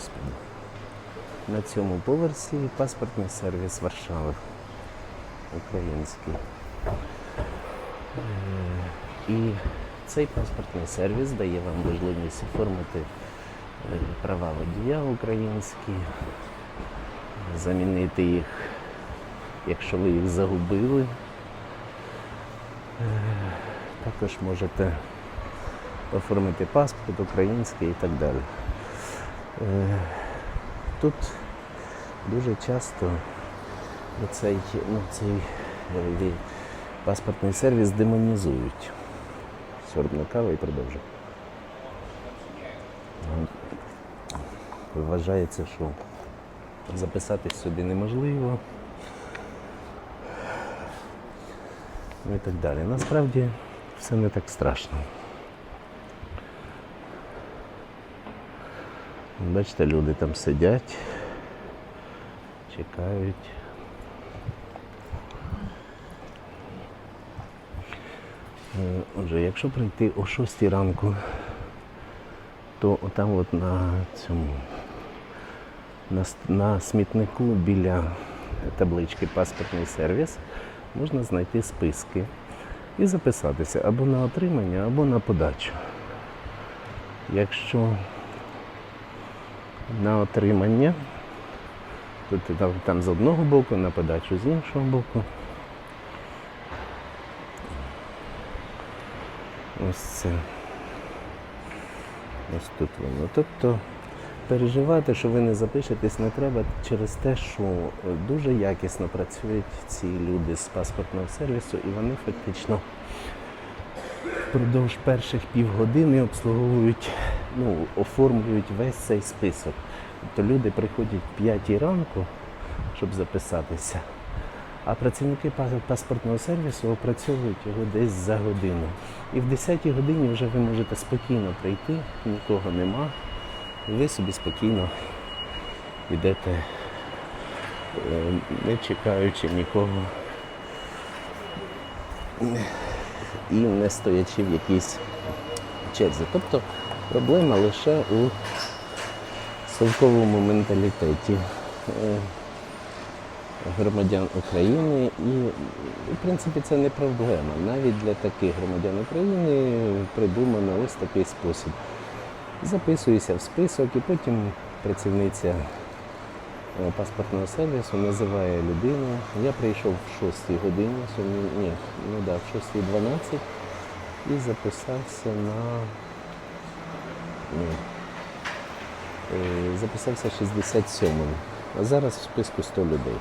Господи. На цьому поверсі паспортний сервіс Варшави. Український. Е, І цей паспортний сервіс дає вам можливість оформити е, права водія українські, замінити їх, якщо ви їх загубили. Е, Також можете оформити паспорт український і так далі. Е, Тут дуже часто цей, ну, цей е, паспортний сервіс демонізують. Сорбна кава і продовжує. Вважається, що записатись сюди неможливо. Ну і так далі. Насправді все не так страшно. Бачите, люди там сидять, чекають. Е, Отже, якщо прийти о 6 ранку, то там от на цьому на, на смітнику біля таблички паспортний сервіс можна знайти списки і записатися або на отримання, або на подачу. Якщо на отримання, то ти там, з одного боку, на подачу з іншого боку. Ось це. Ось тут воно. Тобто переживати, що ви не запишетесь, не треба через те, що дуже якісно працюють ці люди з паспортного сервісу, і вони фактично впродовж перших півгодини обслуговують, ну, оформлюють весь цей список. Тобто люди приходять в 5 ранку, щоб записатися. А працівники паспортного сервісу опрацьовують його десь за годину. І в 10 годині вже ви можете спокійно прийти, нікого нема. Ви собі спокійно йдете, е, не чекаючи нікого і не стоячи в якійсь черзі. Тобто проблема лише у совковому менталітеті е, громадян України. І, в принципі, це не проблема. Навіть для таких громадян України придумано ось такий спосіб. Записуюся в список і потім працівниця паспортного сервісу називає людину. Я прийшов в 6 годині, ні, ну да, в 6.12 і записався на ні, е, записався 67-м. А зараз в списку 100 людей.